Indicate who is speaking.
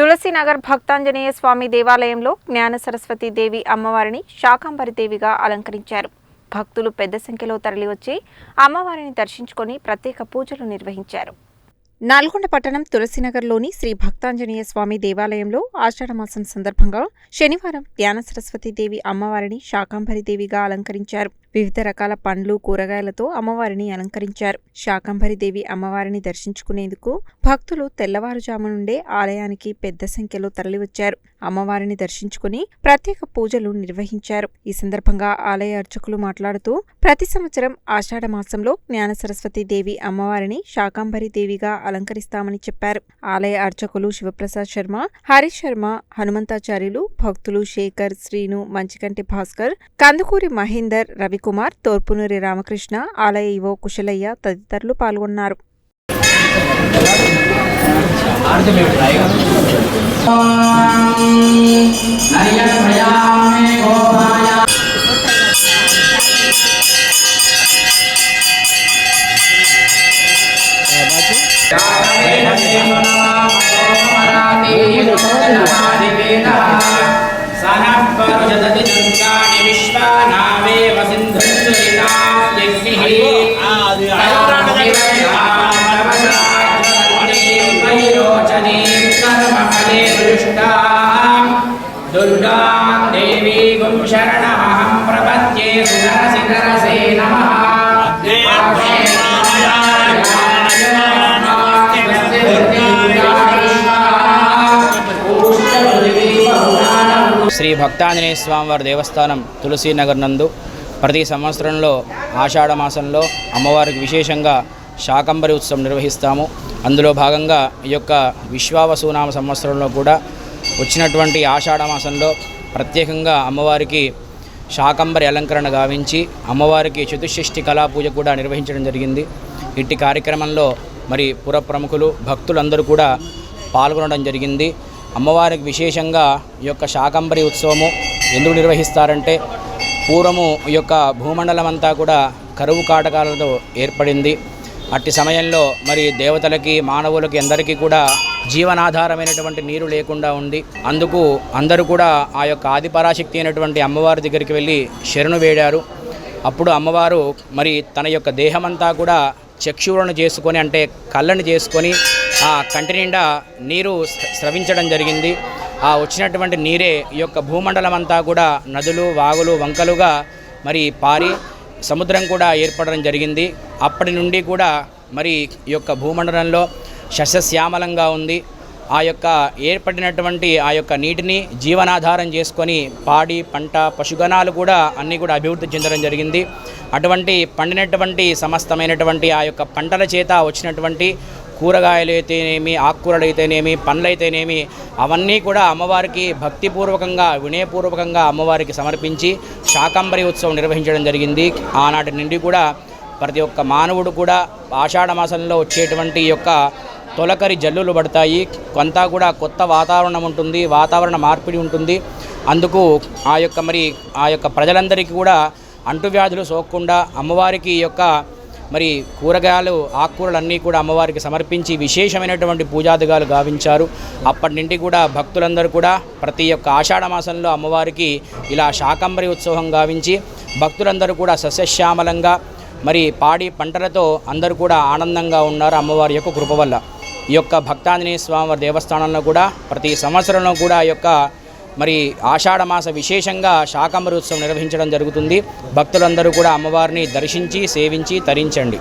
Speaker 1: తులసినగర్ భక్తాంజనేయ స్వామి దేవాలయంలో జ్ఞాన సరస్వతి దేవి అమ్మవారిని శాకాంబరి దేవిగా అలంకరించారు. భక్తులు పెద్ద సంఖ్యలో తరలివచ్చి అమ్మవారిని దర్శించుకొని ప్రత్యేక పూజలు నిర్వహించారు. నల్గొండ పట్టణం తులసినగర్లోని శ్రీ భక్తాంజనేయ స్వామి దేవాలయంలో ఆషాఢమాసం సందర్భంగా శనివారం ధ్యాన సరస్వతి దేవి అమ్మవారిని శాకాంబరి దేవిగా అలంకరించారు. వివిధ రకాల పండ్లు కూరగాయలతో అమ్మవారిని అలంకరించారు. శాకంభరిదేవి అమ్మవారిని దర్శించుకునేందుకు భక్తులు తెల్లవారుజాము నుండే ఆలయానికి పెద్ద సంఖ్యలో తరలివచ్చారు. అమ్మవారిని దర్శించుకుని ప్రత్యేక పూజలు నిర్వహించారు. ఈ సందర్భంగా ఆలయ అర్చకులు మాట్లాడుతూ ప్రతి సంవత్సరం ఆషాఢ మాసంలో జ్ఞాన సరస్వతి దేవి అమ్మవారిని శాకంభరి దేవిగా అలంకరిస్తామని చెప్పారు. ఆలయ అర్చకులు శివప్రసాద్ శర్మ హరీష్ శర్మ హనుమంతాచార్యులు భక్తులు శేఖర్ శ్రీను మంచికంటి భాస్కర్ కందుకూరి మహేందర్ రవి రవికుమార్ తోర్పునూరి రామకృష్ణ ఆలయ ఇవో కుశలయ్య తదితరులు పాల్గొన్నారు
Speaker 2: సనఃపరుషదతి శరణమహం ప్రపద్యే సురసి నరసే
Speaker 3: శ్రీ భక్తాంజనేయ స్వామివారి దేవస్థానం తులసీనగర్ నందు ప్రతి సంవత్సరంలో ఆషాఢ మాసంలో అమ్మవారికి విశేషంగా శాకంబరి ఉత్సవం నిర్వహిస్తాము. అందులో భాగంగా ఈ యొక్క విశ్వావసునామ సంవత్సరంలో కూడా వచ్చినటువంటి ఆషాఢ మాసంలో ప్రత్యేకంగా అమ్మవారికి శాకంబరి అలంకరణ గావించి అమ్మవారికి చతుషష్ఠి కళా పూజ కూడా నిర్వహించడం జరిగింది. ఇట్టి కార్యక్రమంలో మరి పుర ప్రముఖులు భక్తులందరూ కూడా పాల్గొనడం జరిగింది. అమ్మవారికి విశేషంగా ఈ యొక్క శాకంబరి ఉత్సవము ఎందుకు నిర్వహిస్తారంటే పూర్వము ఈ యొక్క భూమండలం అంతా కూడా కరువు కాటకాలతో ఏర్పడింది. అట్టి సమయంలో మరి దేవతలకి మానవులకి అందరికీ కూడా జీవనాధారమైనటువంటి నీరు లేకుండా ఉంది అందుకు అందరూ కూడా ఆ యొక్క ఆదిపరాశక్తి అయినటువంటి అమ్మవారి దగ్గరికి వెళ్ళి శరణు వేడారు. అప్పుడు అమ్మవారు మరి తన యొక్క దేహమంతా కూడా చక్షువులను చేసుకొని అంటే కళ్ళని చేసుకొని ఆ కంటి నిండా నీరు స్రవించడం జరిగింది. ఆ వచ్చినటువంటి నీరే ఈ యొక్క భూమండలం అంతా కూడా నదులు వాగులు వంకలుగా మరి పారి సముద్రం కూడా ఏర్పడడం జరిగింది. అప్పటి నుండి కూడా మరి ఈ యొక్క భూమండలంలో శస్యశ్యామలంగా ఉంది. ఆ యొక్క ఏర్పడినటువంటి ఆ యొక్క నీటిని జీవనాధారం చేసుకొని పాడి పంట పశుగణాలు కూడా అన్నీ కూడా అభివృద్ధి చెందడం జరిగింది. అటువంటి పండినటువంటి సమస్తమైనటువంటి ఆ యొక్క పంటల చేత వచ్చినటువంటి కూరగాయలు అయితేనేమి ఆకుకూరలు అయితేనేమి పండ్లైతేనేమి అవన్నీ కూడా అమ్మవారికి భక్తిపూర్వకంగా వినయపూర్వకంగా అమ్మవారికి సమర్పించి శాకంబరి ఉత్సవం నిర్వహించడం జరిగింది. ఆనాటి నుండి కూడా ప్రతి ఒక్క మానవుడు కూడా ఆషాఢ మాసంలో వచ్చేటువంటి యొక్క తొలకరి జల్లులు పడతాయి. కొంత కూడా కొత్త వాతావరణం ఉంటుంది వాతావరణ మార్పిడి ఉంటుంది. అందుకు ఆ యొక్క మరి ఆ యొక్క ప్రజలందరికీ కూడా అంటువ్యాధులు సోకకుండా అమ్మవారికి ఈ యొక్క మరి కూరగాయలు ఆకుకూరలన్నీ కూడా అమ్మవారికి సమర్పించి విశేషమైనటువంటి పూజాదిగాలు గావించారు. అప్పటి నుండి కూడా భక్తులందరూ కూడా ప్రతి ఒక్క ఆషాఢ మాసంలో అమ్మవారికి ఇలా శాకంబరి ఉత్సవం గావించి భక్తులందరూ కూడా సస్యశ్యామలంగా మరి పాడి పంటలతో అందరూ కూడా ఆనందంగా ఉన్నారు అమ్మవారి యొక్క కృప వల్ల. ఈ యొక్క భక్తాంజనేయ స్వామివారి దేవస్థానంలో కూడా ప్రతి సంవత్సరంలో కూడా ఈ యొక్క మరి ఆషాఢమాస విశేషంగా శాకంబరి ఉత్సవం నిర్వహించడం జరుగుతుంది. భక్తులందరూ కూడా అమ్మవారిని దర్శించి సేవించి తరించండి.